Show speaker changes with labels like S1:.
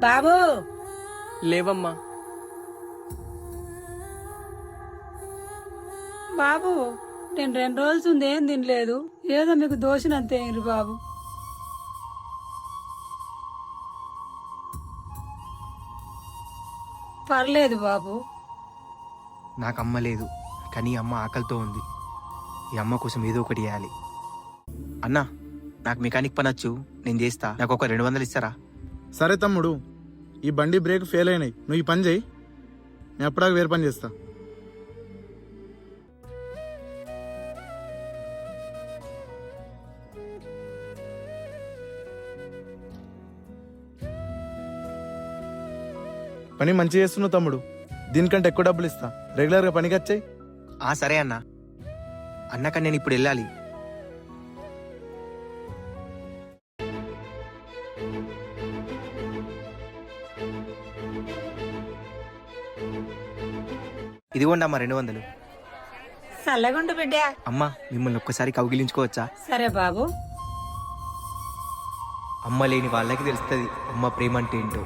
S1: బాబు!
S2: లేవమ్మా.
S1: బాబు నేను రెండు రోజులు ఉంది ఏం తినలేదు. ఏదో మీకు దోషినంతే అయ్యిండ్రు బాబు. పర్లేదు బాబు.
S3: నాకు అమ్మ లేదు కానీ ఈ అమ్మ ఆకలితో ఉంది. ఈ అమ్మ కోసం ఏదో ఒకటి చేయాలి. అన్నా నాకు మెకానిక్ పని వచ్చు నేను చేస్తా. నాకు ఒక రెండు వందలు ఇస్తారా?
S4: సరే తమ్ముడు. ఈ బండి బ్రేక్ ఫెయిల్ అయినాయి. నువ్వు ఈ పని చేయి. నేను ఎప్పటిదాకా వేరే పని చేస్తా. పని మంచిగా చేస్తున్నావు తమ్ముడు. దీనికంటే ఎక్కువ డబ్బులు ఇస్తా. రెగ్యులర్గా పనికి వచ్చాయి.
S3: ఆ సరే అన్న. అన్నాక నేను ఇప్పుడు వెళ్ళాలి. ఇదిగోండి అమ్మ రెండు వందలు.
S1: చల్లగుండు బిడ్డ.
S3: అమ్మ మిమ్మల్ని ఒక్కసారి కౌగిలించుకోవచ్చా?
S1: సరే బాబు.
S3: అమ్మ లేని వాళ్ళకి తెలుస్తుంది అమ్మ ప్రేమ అంటే ఏంటో.